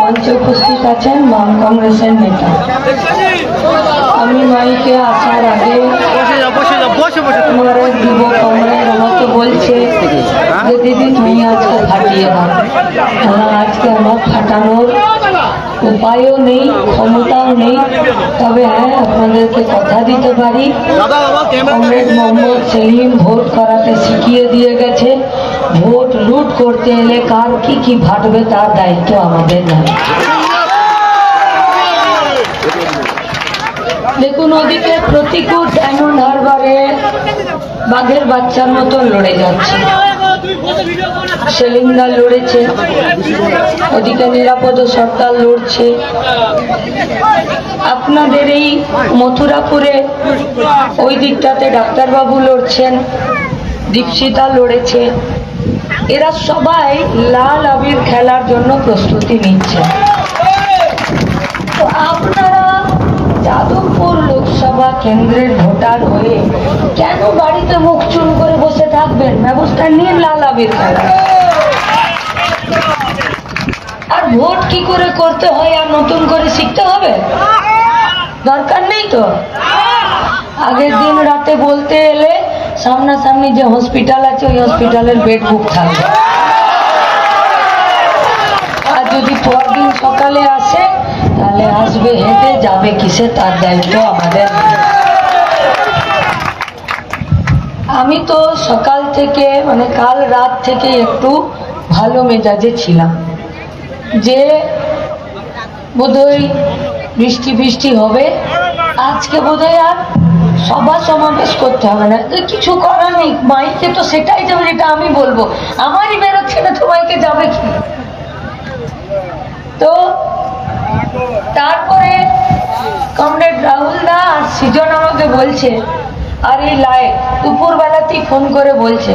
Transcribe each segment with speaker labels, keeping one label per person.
Speaker 1: মঞ্চে উপস্থিত আছেন বাম কংগ্রেসের নেতা। আমি মাইকে আসার আগে যুব কমরেড আমাকে বলছে যে দিদি, তুমি আজকে ফাটিয়ে দাও। আজকে আমার ফাটানোর উপায়ও নেই, ক্ষমতাও নেই। তবে হ্যাঁ আপনাদেরকে কথা দিতে পারি। কমরেড মোহাম্মদ সেলিম ভোট করাতে শিখিয়ে দিয়ে গেছে। ভোট লুট করতে এলে কার কি কি ফাটবে তার দায়িত্ব আমাদের নয় দেখুন ওদিকে প্রতিকূল এমন হারবারে বাঘের বাচ্চার মতন লড়ে যাচ্ছে। সেলিমদার লড়েছে, ওদিকে নিরাপদ সরকার লড়ছে। আপনাদের এই মথুরাপুরে ওই দিকটাতে ডাক্তারবাবু লড়ছেন, দীপশিতা লড়েছে। এরা সবাই লাল আবির খেলার জন্য প্রস্তুতি নিচ্ছে তো আপনারা যাদবপুর লোকসভা কেন্দ্রের ভোটার হয়ে কেন বাড়িতে মুখ চুন করে বসে থাকবেন? ব্যবস্থা নিয়ে লাল আবির আর ভোট কি করে করতে হয় আর নতুন করে শিখতে হবে? দরকার নেই তো? আগের দিন রাতে বলতে এলে সামনাসামনি যে হসপিটাল আছে, ওই হসপিটালের বেড বুক থাকবে। আর যদি পরদিন সকালে আসে তাহলে আসবে, হেঁটে যাবে কিসে? তার দায়িত্ব আমাদের। আমি তো সকাল থেকে মানে কাল রাত থেকে একটু ভালো মেজাজে ছিলাম। যে বোধহয় বৃষ্টি বৃষ্টি হবে, আজকে বোধহয় আর সভা সমাবেশ করতে হবে না। কিছু করার নেই, মাইকে তো সেটাই যাবে, যেটা আমি বলব। আমারই বেরোচ্ছে না তো মাইকে যাবে কি? তো তারপরে কমরেড রাহুল দা আর সৃজন আমাকে বলছে, আর এই লাইট দুপুরবেলাতেই ফোন করে বলছে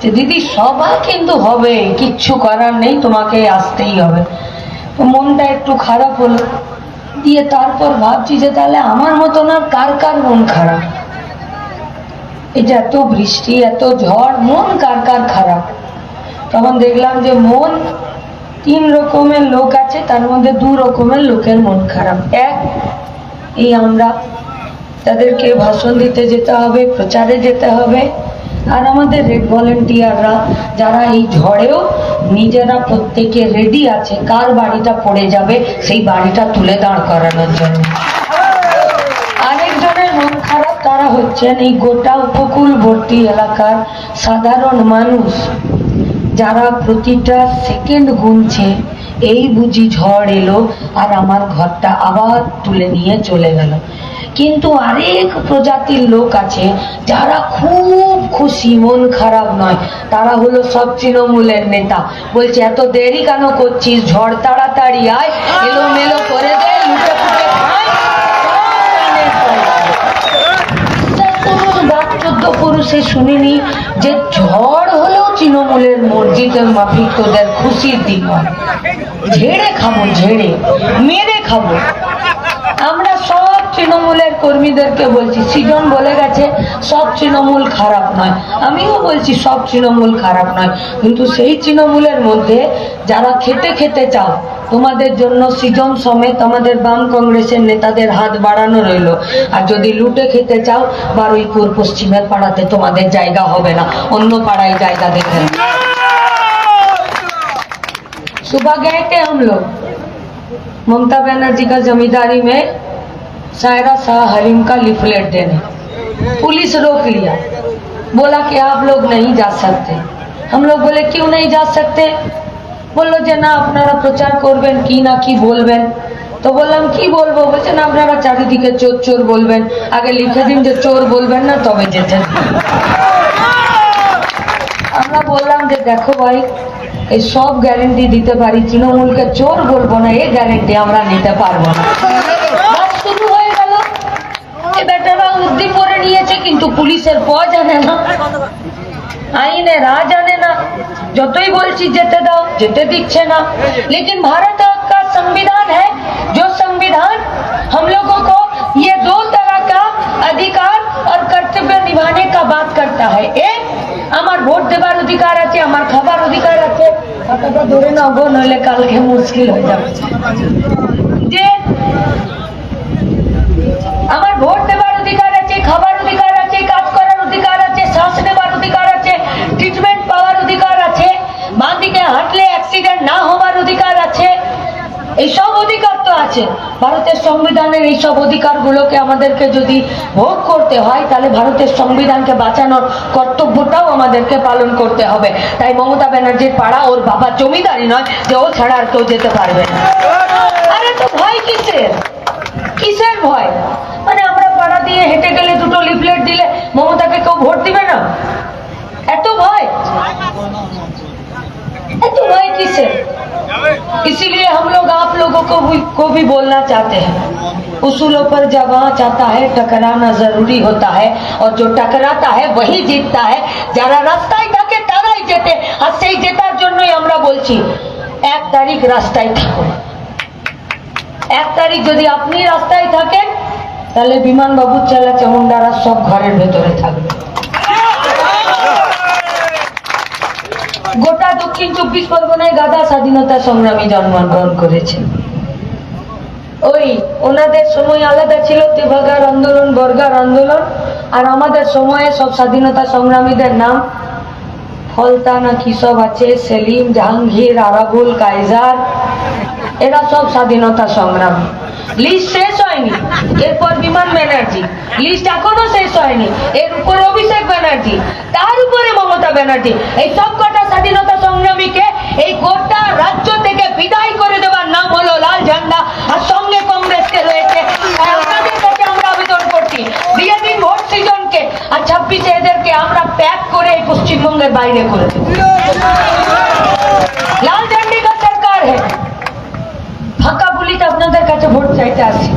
Speaker 1: যে, দিদি সভা কিন্তু হবে, কিচ্ছু করার নেই, তোমাকে আসতেই হবে। মনটা একটু খারাপ হলো। দিয়ে তারপর ভাবছি যে, তাহলে আমার মতন আর কার কার মন খারাপ? এই যে এত বৃষ্টি, এত ঝড়, মন কার কার খারাপ? তখন দেখলাম যে, মন তিন রকমের লোক আছে, তার মধ্যে দু রকমের লোকের মন খারাপ। এক, এই আমরা তাদেরকে ভাষণ দিতে যেতে হবে, প্রচারে যেতে হবে। আর আমাদের রেড ভলেন্টিয়াররা যারা এই ঝড়েও নিজেরা প্রত্যেকে রেডি আছে, কার বাড়িটা পড়ে যাবে, সেই বাড়িটা তুলে দাঁড় করানোর জন্য। আরেকজনের মন খারাপ তারা হচ্ছেন এই গোটা উপকূলবর্তী এলাকার সাধারণ মানুষ। যারা প্রতিটা সেকেন্ড গুনছে, এই বুঝি ঝড় এলো আর আমার ঘরটা আবার তুলে নিয়ে চলে গেল। কিন্তু আরেক প্রজাতির লোক আছে, যারা খুব খুশি, মন খারাপ নয়। তারা হলো সব তৃণমূলের নেতা। বলছে, এত দেরি কেন করছিস? ঝড় তাড়াতাড়ি আয় এলো মেলো করে দে পুরুষে শুনিনি যে ঝড় তৃণমূলের মসজিদের মাফিক তোদের খুশির দিন ঝেড়ে খাব ঝেড়ে মেরে খাব। আমরা সব তৃণমূলের কর্মীদেরকে বলছি সৃজন বলে গেছে সব তৃণমূল খারাপ নয় আমিও বলছি সব তৃণমূল খারাপ নয় কিন্তু সেই তৃণমূলের মধ্যে যারা খেতে খেতে চাও তোমাদের জন্য সৃজন সমেত আমাদের বাম কংগ্রেসের নেতাদের হাত বাড়ানো রইলো আর যদি লুটে খেতে চাও বারুইপুর পশ্চিমের পাড়াতে তোমাদের জায়গা হবে না অন্য পাড়ায় জায়গা দেখে নাও। सुबह गए थे हम लोग ममता बनर्जी का जमींदारी में सायरा शाह हरीम का लिफलेट देने पुलिस रोक लिया बोला कि आप लोग नहीं जा सकते हम लोग बोले क्यों नहीं जा सकते বললো যে না আপনারা প্রচার করবেন কি না কি বলবেন তো বললাম কি বলবো বলছেন আপনারা চারিদিকে চোর চোর বলবেন আগে লিখে দিন যে চোর বলবেন না তবে যেতেন আমরা বললাম যে দেখো ভাই এই সব গ্যারেন্টি দিতে পারি তৃণমূলকে চোর বলবো না এই গ্যারেন্টি আমরা নিতে পারবো না বেটারা উদ্দি করে নিয়েছে কিন্তু পুলিশের প জানে না আইনে রা জানে না যতই বলছি যেতে দাও যেতে দিচ্ছে না लेकिन भारत का संविधान है जो संविधान हम लोगों को ये दो तरह का अधिकार और कर्तव्य निभाने का बात करता है एक আমার ভোট দেবার অধিকার আছে আমার খাবার অধিকার আছে কথাটা ধরে নাও গো নইলে কালকে মুশকিল হয়ে যাবে যে আমার ভোট দেবার না হবার অধিকার আছে। এইসব অধিকার তো আছে। ভারতের সংবিধানের এইসব অধিকারগুলোকে আমাদেরকে যদি ভোগ করতে হয়, তাহলে ভারতের সংবিধানকে বাঁচানোর কর্তব্যটাও আমাদেরকে পালন করতে হবে। তাই মমতা ব্যানার্জির পাড়া ওর বাবা জমিদারি নয় যে ও ছাড়া আর কেউ যেতে পারবে না। আরে তো ভয় কিসের? কিসের ভয়? মানে আমরা পাড়া দিয়ে হেঁটে গেলে দুটো লিফলেট দিলে মমতাকে কেউ ভোট দিবে না? এত ভয়? এত ভয় किसे इसीलिए हम लोग आप लोगों को भी, को भी बोलना चाहते हैं उसूलों पर जब वहाँ चाहता है टकराना जरूरी होता है और जो टकराता है वही जीतता है যারা রাস্তায় থাকে তারাই জেতে আর সেই জেতার জন্যই আমরা বলছি এক তারিখ রাস্তায় থাকুন এক তারিখ যদি আপনি রাস্তায় থাকেন তাহলে বিমান বাবুর চেলা চামুন্ডারা সব ঘরের ভেতরে থাকবে গোটা দক্ষিণ চব্বিশ পরগনায় গাদা স্বাধীনতা সংগ্রামী জন্মগ্রহণ করেছে। ওই, ওনাদের সময় আলাদা ছিল তেভাগার আন্দোলন, বর্গার আন্দোলন, আর আমাদের সময়ে সব স্বাধীনতা সংগ্রামীদের নাম ফলতা না কি সব আছে, সেলিম, জাহাঙ্গীর, আরাবুল কাইজার এরা সব স্বাধীনতা সংগ্রামী। লিস্ট শেষ হয়নি। এরপর বিমান ব্যানার্জি লিস্ট এখনও শেষ হয়নি। এর উপরে অভিষেক ব্যানার্জি, তার উপরে মমতা ব্যানার্জি। এই সব কটা স্বাধীনতা সংগ্রামীকে এই গোটা রাজ্য থেকে বিদায় করে দেওয়ার নাম হলো লাল ঝান্ডা, আর সঙ্গে কংগ্রেসকে রয়েছে। আমরা আবেদন করছি দিয়ে ভোট সৃজনকে, আর ছাব্বিশে এদেরকে আমরা প্যাক করে এই পশ্চিমবঙ্গের বাইরে করে দেবো। লাল ঝান্ডি কা সরকার হ্যাঁ ফাঁকা বুলিতে আপনাদের কাছে ভোট চাইতে আসি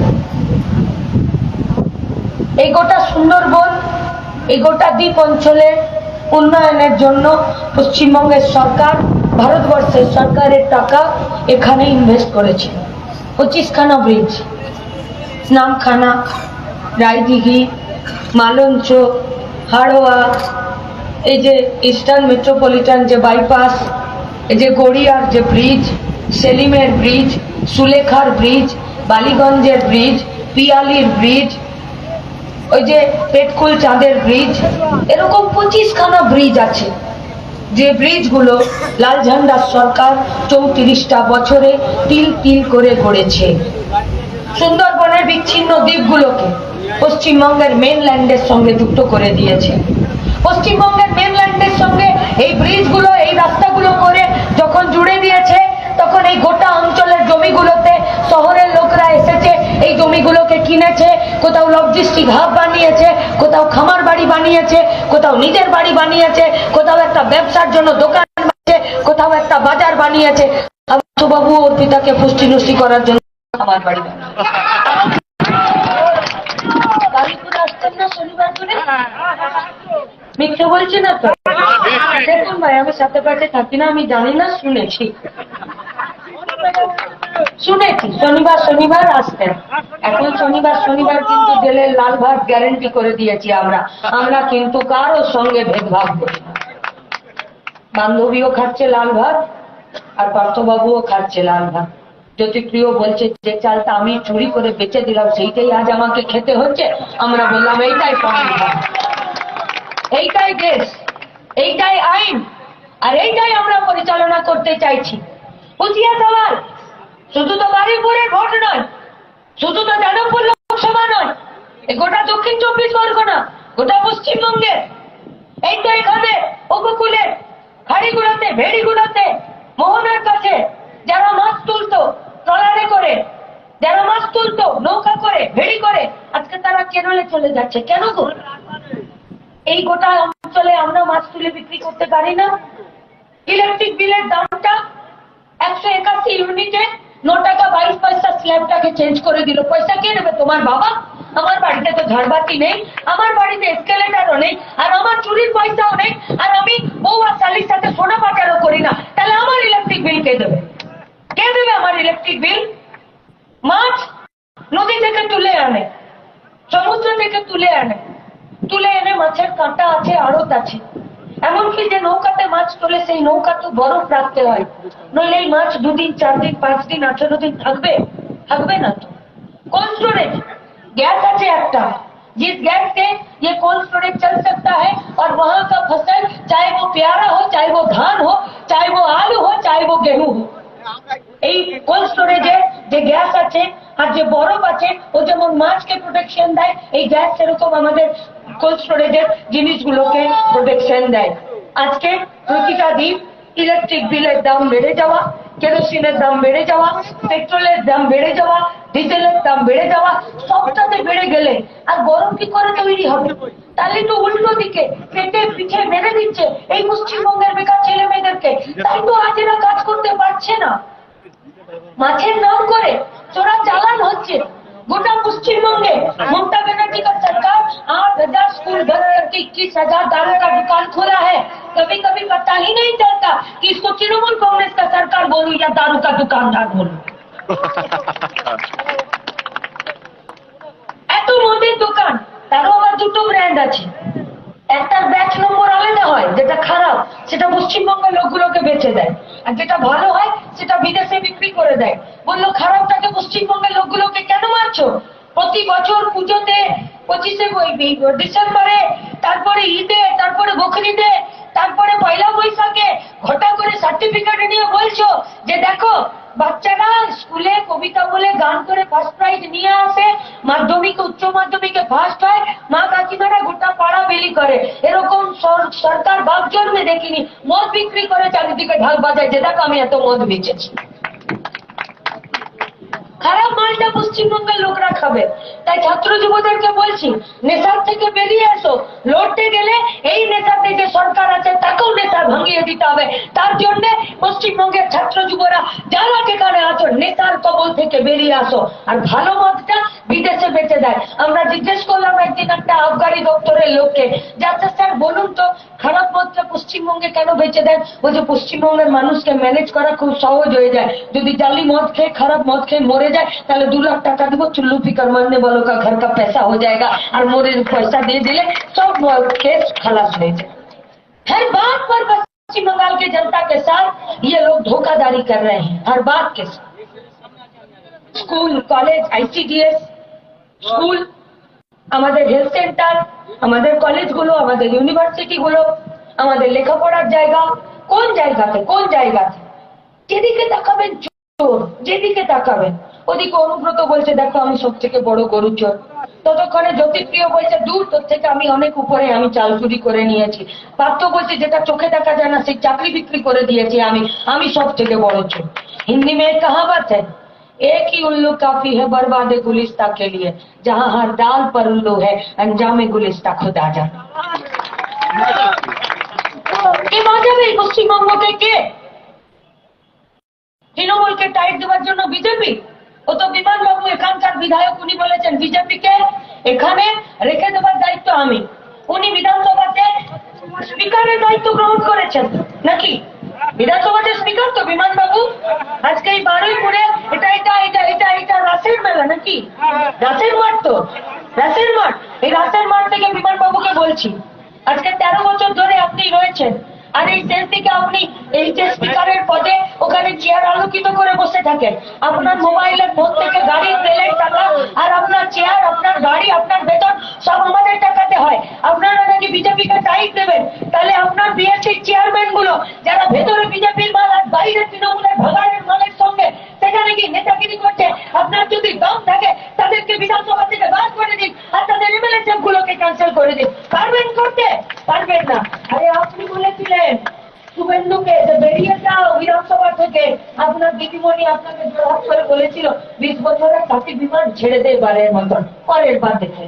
Speaker 1: এই গোটা সুন্দরবন, এই গোটা দ্বীপ অঞ্চলের উন্নয়নের জন্য পশ্চিমবঙ্গের সরকার, ভারতবর্ষের সরকারের টাকা এখানে ইনভেস্ট করেছে। পঁচিশখানা ব্রিজ স্নামখানা রায়দিঘি, মালঞ্চ, হাড়োয়া, এই যে ইস্টার্ন মেট্রোপলিটন যে বাইপাস এই যে গড়িয়ার যে ব্রিজ সেলিমের ব্রিজ সুলেখার ব্রিজ বালিগঞ্জের ব্রিজ পিয়ালির ব্রিজ ওই যে পেটকুল চাঁদের ব্রিজ এরকম পঁচিশখানা ব্রিজ আছে। যে ব্রিজগুলো লাল ঝান্ডার সরকার চৌত্রিশটা বছরে তিল তিল করে গড়েছে। সুন্দরবনের বিচ্ছিন্ন দ্বীপগুলোকে পশ্চিমবঙ্গের মেনল্যান্ডের সঙ্গে যুক্ত করে দিয়েছে। পশ্চিমবঙ্গের মেনল্যান্ডের সঙ্গে এই ব্রিজগুলো এই রাস্তাগুলো করে যখন জুড়ে দিয়েছে, তখন এই গোটা অঞ্চলের জমিগুলোতে এসেছে এই জমিগুলোকে কিনেছে, কোথাও লজিস্টিক হাব বানিয়েছে, কোথাও খামার বাড়ি বানিয়েছে, কোথাও নিজের বাড়ি বানিয়েছে, কোথাও একটা ব্যবসার জন্য দোকান বানিয়েছে, কোথাও একটা বাজার বানিয়েছে। বাবু ওর পিতাকে পুষ্টি নষ্টি করার জন্য খামার বাড়ি মিথ্যে বলছি না তো? দেখুন ভাই, আমি সাথে পাশে থাকি না, আমি জানি না, শুনেছি। শুনেছি, শনিবার শনিবার আসতেন। এখন শনিবার শনিবার কিন্তু জেলের লাল ভাত গ্যারেন্টি করে দিয়েছি আমরা। আমরা কিন্তু কারও সঙ্গে ভেদভাব করি বান্ধবীও খাচ্ছে লাল ভাত, আর পার্থবাবুও খাচ্ছে লাল ভাত। জ্যোতিপ্রিয় বলছে, যে চালটা আমি চুরি করে বেচে দিলাম, সেইটাই আজ আমাকে খেতে হচ্ছে। আমরা বললাম, এইটাই এইটাই দেশ, এইটাই আইন, আর এইটাই আমরা পরিচালনা করতে চাইছি। বুঝিয়া সবার শুধু তো বারুইপুরের ভোট নয়, শুধু তো যাদবপুর লোকসভা নয়, এ গোটা দক্ষিণ চব্বিশ পরগনা, গোটা পশ্চিমবঙ্গে এই তো এখানে, উপকূলে খাড়িগুলোতে ভেড়িগুলোতে মোহনার কাছে যারা মাছ তুলতো, ট্রলারে করে, যারা মাছ তুলতো, নৌকা করে, ভেড়ি করে, আজকে তারা কেরলে চলে যাচ্ছে। কেন গো? এই গোটা অঞ্চলে আমরা মাছ তুলে বিক্রি করতে পারি না। ইলেকট্রিক বিলের দামটা একশো একাশি ইউনিটে ন টাকা, বাইশ পয়সা স্ল্যাবটাকে চেঞ্জ করে দিল। পয়সা কে নেবে? তোমার বাবা? আমার বাড়িতে তো ঝাড়বাতি নেই, আমার বাড়িতে এসকেলেটারও নেই, আর আমার চুরির পয়সাও নেই, আর আমি বউ আর শালির সাথে সোনা পাচারও করি না। তাহলে আমার ইলেকট্রিক বিল কে দেবে? কে দেবে আমার ইলেকট্রিক বিল মাছ নদী থেকে তুলে আনে, সমুদ্র থেকে তুলে আনে। তুলে এনে মাছের কাঁটা আছে, আড়ত আছে। এমনকি যে নৌকাতে মাছ তোলে সেই নৌকা তো বরফ রাখতে হয় নইলে এই মাছ দুদিন চার দিন পাঁচ দিন আঠেরো দিন থাকবে থাকবে না তো কোল্ড স্টোরেজ गैस আছে একটা जिस गैस से ये कोल्ड स्टोरेज चल सकता है और वहाँ का फसल चाहे वो प्यारा हो चाहे वो धान हो चाहे वो आलू हो चाहे वो गेहूं हो এই কোল্ড স্টোরেজে যে গ্যাস আছে আর যে বরফ আছে ও যেমন মাছকে প্রোটেকশন দেয় এই গ্যাস সেরকম আমাদের কোল্ড স্টোরেজের জিনিসগুলোকে প্রোটেকশন দেয় আজকে প্রতিটা দিন ইলেকট্রিক বিলের দাম বেড়ে যাওয়া কেরোসিনের দাম বেড়ে যাওয়া পেট্রোলের দাম বেড়ে যাওয়া ডিজেলের দাম বেড়ে যাওয়া, সবটাতে বেড়ে গেলে আর গরম কি করে তৈরি হবে? তাহলে তো উল্টো দিকে পেটে পিঠে মেরে দিচ্ছে এই পশ্চিমবঙ্গের বেকার ছেলে মেয়েদেরকে তাই তো আজ এরা কাজ করতে পারছে না। মাছের নাম করে চোরা চালান হচ্ছে। গোটা পশ্চিমবঙ্গে ममता बनर्जी का सरकार आठ हजार स्कूल बंद करके इक्कीस हजार दारू का दुकान खोला है कभी कभी पता ही नहीं चलता कि इसको तृणमूल कांग्रेस का सरकार बोलूं या दारू का दुकानदार बोलूं এত মদের দোকান তারও আবার দুটো ব্র্যান্ড আছে একটার ব্যাচ নম্বর আলাদা হয় যেটা খারাপ সেটা পশ্চিমবঙ্গের লোকগুলোকে বেচে দেয় আর যেটা ভালো হয় সেটা বিদেশে বিক্রি করে দেয়। বলল খারাপটাকে পশ্চিমবঙ্গের লোকগুলোকে কেন মারছো? প্রতি বছর পুজোতে পঁচিশে ডিসেম্বরে, তারপরে ঈদে, তারপরে বকরিদে তারপরে পয়লা বৈশাখে ঘটা করে সার্টিফিকেট নিয়ে বলছো যে, দেখো বাচ্চারা স্কুলে কবিতা বলে গান করে ফার্স্ট প্রাইজ নিয়ে আসে, মাধ্যমিক, উচ্চ মাধ্যমিকে ফার্স্ট হয়। মা কাকিমারা গোটা পাড়া বেলি করে। এরকম সরকার বাপ জন্মে দেখিনি। মদ বিক্রি করে চারিদিকে ঢাক বাজায়। যে দেখো আমি এত মদ বেচেছি। খারাপ মালটা পশ্চিমবঙ্গের লোকরা খাবে। তাই ছাত্র যুবদেরকে বলছি, নেশার থেকে বেরিয়ে এসো। লড়তে গেলে এই নেশাতে যে সরকার আছে, তাকেও নেশা ভাঙিয়ে দিতে হবে। তার জন্য পশ্চিমবঙ্গের ছাত্র যুবরা যারা যেখানে আছো, নেশার কবল থেকে বেরিয়ে আসো। আর ভালো মদটা বিদেশে বেঁচে দেয়। আমরা জিজ্ঞেস করলাম একদিন একটা আবগারি দপ্তরের লোককে যাতে স্যার বলুন তো, খারাপ মদটা পশ্চিমবঙ্গে কেন বেঁচে দেন? বলছে, পশ্চিমবঙ্গের মানুষকে ম্যানেজ করা খুব সহজ হয়ে যায়। যদি জালি মদ খেয়ে, খারাপ মদ খেয়ে মরে যায় তাহলে দু লাখ টাকা দেবো চুল্লু ফিকর মারনে বলো का घर का पैसा हो जाएगा और मोरे पैसा दे दिले सब केस खलास हो जाए हर बात पर पश्चिम बंगाल के जनता के साथ ये लोग धोखाधड़ी कर रहे हैं हर बात के साथ स्कूल कॉलेज आईसीडीएस স্কুল আমাদের হেলথ সেন্টার আমাদের কলেজগুলো আমাদের ইউনিভার্সিটিগুলো আমাদের লেখাপড়ার জায়গা কোন জায়গাতে কোন জায়গাতে যেদিকে তাকাবেন চোর যেদিকে তাকাবেন ওদিকে অনুব্রত বলছে দেখো আমি সব থেকে বড় গরু চোর ততক্ষণে জ্যোতিপ্রিয় বলছে দূর তোর থেকে আমি অনেক উপরে আমি চাল চুরি করে নিয়েছি পার্থ বলছে যেটা চোখে দেখা যায় না সেই চাকরি বিক্রি করে দিয়েছি আমি আমি সব থেকে বড় চোর হিন্দি में एक कहावत है एक ही उल्लू काफी है बर्बादे गुलिस्ता के लिए जहाँ हर दाल पर उल्लू है अंजामे गुलिस्ता खुदा जाने কে বাজাবে এই পশ্চিমবঙ্গকে কে তৃণমূলকে টাইট দেওয়ার জন্য বিজেপি ও তো বিমান বাবু এখানকার বিধায়ক উনি বলেছেন, বিজেপিকে এখানে রেখে দেওয়ার দায়িত্ব আমি। উনি বিধানসভাতে স্পিকারের দায়িত্ব গ্রহণ করেছেন, নাকি? বিধানসভাতে স্পিকার তো বিমান বাবু আজকে এই বারুইপুরে এটা এটা এটা এটা এটা রাসের মেলা, নাকি? রাসের মাঠ তো, রাসের মাঠ। এই রাসের মাঠ থেকে বিমান বাবুকে বলছি। আজকে তেরো বছর ধরে আপনি রয়েছেন। আর এই থেকে আপনি এই যে স্পিকারের পদে ওখানে চেয়ার আলোকিত করে বসে থাকেন। আপনার মোবাইলের ফোন থেকে গাড়ির তেলের টাকা আর আপনার চেয়ার আপনার গাড়ি, আপনার বেতন সব আমাদের টাকাতে হয়। আপনারা নাকি বিজেপিকে টাইট দেবেন, তাহলে আপনার বিএসসির চেয়ারম্যানগুলো, যারা ভেতরে বিজেপির মাল আর বাইরে তৃণমূলের ভাগাড়ের মালের সঙ্গে সেখানে কি নেতাগিরি করছে আপনার যদি দম থাকে তাদেরকে বিধানসভা থেকে বাদ করে দিন আর তাদের এমএলএ গুলোকে ক্যান্সেল করে দিন পারবেন করতে পারবেন না আরে আপনি বলেছিলেন শুভেন্দুকে যে বেরিয়ে যাও বিধানসভা থেকে আপনার দিদিমণি আপনাকে জোরহাত করে বলেছিল, বিশ বছরের কাশি বিমান ছেড়ে দেয় এবারের মতন। পরের বার দেখে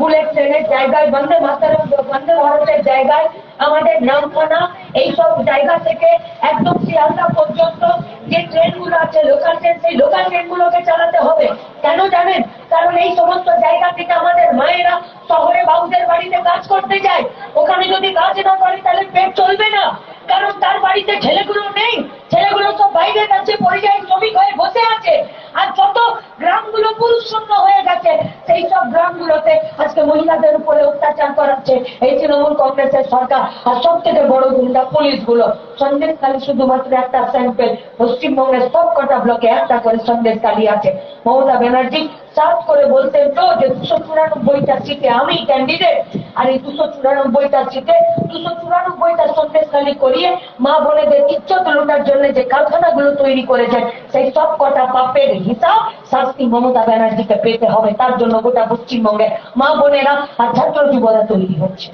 Speaker 1: বুলেট ট্রেনের জায়গায়, বন্দে মাতারম, বন্দে ভারতের জায়গায় আমাদের নামখানা এইসব জায়গা থেকে একদম শিয়ালদা পর্যন্ত যে ট্রেনগুলো আছে লোকাল ট্রেন সেই লোকাল ট্রেনগুলোকে চালাতে হবে। কেন জানেন? কারণ এই সমস্ত জায়গা থেকে আমাদের মায়েরা শহরে বাবুদের বাড়িতে কাজ করতে যায়। ওখানে যদি কাজ না করে, তাহলে পেট চলবে না। কারণ তার বাড়িতে ছেলেগুলো নেই। ছেলেগুলো তো বাইরে যাচ্ছে পরিযায়ী শ্রমিক হয়ে বসে আছে। আর যত গ্রামগুলো পুরুষ শূন্য হয়ে গেছে, সেই সব গ্রামগুলোতে আজকে মহিলাদের উপরে অত্যাচার করাচ্ছে এই তৃণমূল কংগ্রেসের সরকার। আর সব থেকে বড় গুন্ডা পুলিশগুলো সন্দেশখালী শুধুমাত্র একটা স্যাম্পেল পশ্চিমবঙ্গের সব কটা ব্লকে একটা করে সন্দেশখালী আছে। মমতা ব্যানার্জি সাফ করে বলতেন তো যে দুশো চুরানব্বইটা সিটে আমি ক্যান্ডিডেট আর এই দুশো চুরানব্বইটা সিটে দুশো চুরানব্বইটা সন্দেশখালী করিয়ে মা বোনেদের ইজ্জত লুটার জন্য যে কারখানাগুলো তৈরি করেছেন সেই সব কটা পাপের হিসাব শাস্তি মমতা ব্যানার্জিকে পেতে হবে তার জন্য গোটা পশ্চিমবঙ্গে মা বোনেরা আর ছাত্র যুবরা তৈরি হচ্ছে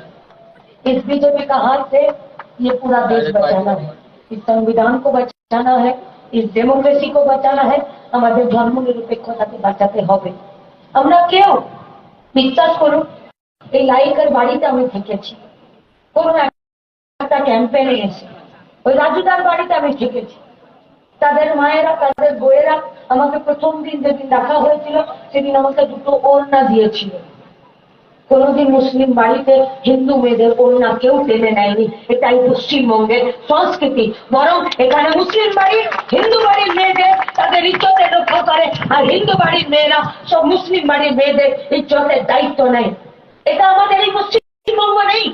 Speaker 1: इस बीजेपी का हाथ से ये पूरा देश बचाना है इस संविधान को बचाना है इस डेमोक्रेसी को बचाना है আমাদের ধর্ম নিরপেক্ষতাকে বাঁচাতে হবে আমরা কেউ বিশ্বাস করুন এই লাইকের বাড়িতে আমি থেকেছি কোন একটা ক্যাম্পেইনে এসে ওই রাজুদার বাড়িতে আমি থেকেছি তাদের মায়েরা তাদের বইয়েরা আমাকে প্রথম দিন যেদিন দেখা হয়েছিল সেদিন আমাকে দুটো ওড়না দিয়েছিল কোনোদিন মুসলিম বাড়িতে হিন্দু মেয়েদের ওড়না কেউ টেনে নেয়নি এটাই পশ্চিমবঙ্গের সংস্কৃতি বরং এখানে মুসলিম বাড়ির হিন্দু বাড়ির মেয়েদের তাদের ইজ্জতের রক্ষা করে আর হিন্দু বাড়ির মেয়েরা সব মুসলিম বাড়ির মেয়েদের ইজ্জতের দায়িত্ব নেয় এটা আমাদের এই পশ্চিমবঙ্গ নেই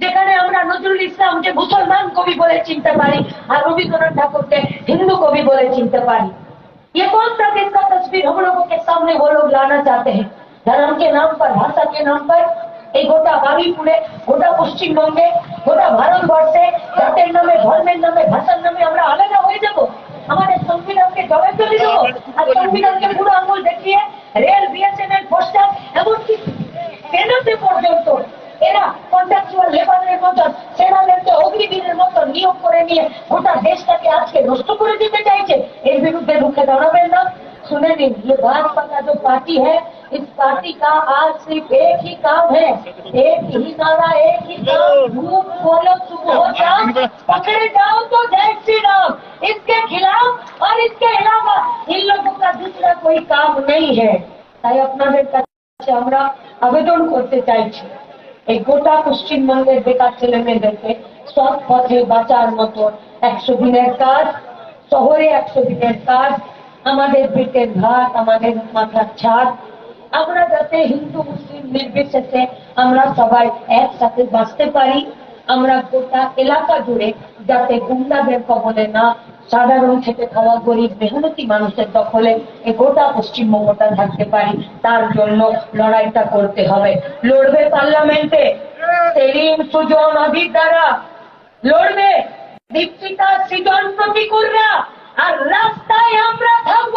Speaker 1: যেখানে আমরা নজরুল ইসলামকে মুসলমান কবি বলে চিনতে পারি আর রবীন্দ্রনাথ ঠাকুরকে হিন্দু কবি বলে চিনতে পারি ये कौन सा देश का तस्वीर हम लोगों के सामने वो लोग लाना चाहते हैं धर्म के नाम पर भाषा के नाम पर এই গোটা বাড়িপুরে গোটা পশ্চিমবঙ্গে গোটা ভারতবর্ষে জাতের নামে ধর্মের নামে ভাষার নামে আমরা আলাদা হয়ে যাব আমাদের সংবিধানকে জবাব দিয়ে দেবো আর সংবিধানকে পুরো আঙুল দেখিয়ে রেল বিএসএনএল পোস্টার এমনকি সেনাতে পর্যন্ত এরা কন্ট্রাকচুয়াল লেবারের মতন সেনাদেরকে অগ্নিবীরের মতন নিয়োগ করে নিয়ে গোটা দেশটাকে আজকে নষ্ট করে দিতে চাইছে এর বিরুদ্ধে রুখে দাঁড়াবেন না सुने नहीं ये भाजपा का जो पार्टी है इस पार्टी का आज सिर्फ एक ही काम है एक ही नारा एक ही काम झूठ बोलो सुबह शाम पकड़े जाओ तो जय श्री राम इसके खिलाफ और इसके अलावा इन लोगों का दूसरा कोई काम नहीं है তাই আপনাদের কাছে আমরা আবেদন করতে চাইছি এই গোটা পশ্চিমবঙ্গের বেকার ছেলে মেয়েদেরকে সৎ পথে বাঁচার মতো একশো দিনের কাজ শহরে একশো দিনের কাজ আমাদের পেটের ভাত আমাদের মাথার ছাদ আমরা যাতে হিন্দু, মুসলিম, নির্বিশেষে আমরা সবাই একসাথে বাঁচতে পারি, আমরা গোটা এলাকা জুড়ে যাতে গুন্ডাদের কবলে না, সাধারণ খেতে খাওয়া গরিব, মেহনতি মানুষের দখলে এই গোটা পশ্চিমবঙ্গটা থাকতে পারি, তার জন্য লড়াইটা করতে হবে। লড়বে পার্লামেন্টে, সেলিম, সুজন অধিক দ্বারা। লড়বে দীপ্তিতা সৃজন, প্রতিকূলরা। আর রাস্তায় আমরা থাকব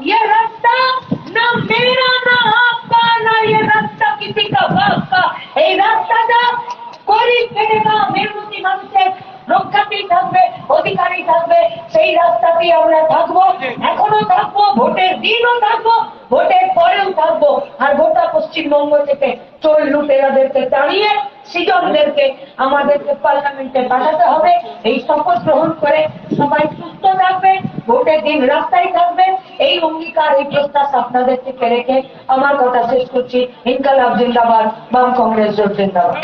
Speaker 1: ये রাস্তা না মেরা না আপকা না ये রাস্তা কিসি কা এই রাস্তাটা গরিব খেটেখা মেহনতি মানুষের রক্ষাতেই থাকবে অধিকারী থাকবে সেই রাস্তাতেই আমরা থাকব এখনও থাকব ভোটের দিনও থাকব ভোটের পরেও থাকব আর গোটা পশ্চিমবঙ্গ থেকে চোর লুটেরাদেরকে দাঁড়িয়ে সৃজনদেরকে আমাদেরকে পার্লামেন্টে পাঠাতে হবে এই শপথ গ্রহণ করে সবাই সুস্থ থাকবে ভোটের দিন রাস্তায় থাকবে অঙ্গীকার এই প্রস্তাব আপনাদের থেকে রেখে আমার কথা শেষ করছি। ইনকালাব জিন্দাবাদ, বাম কংগ্রেস জোট জিন্দাবাদ।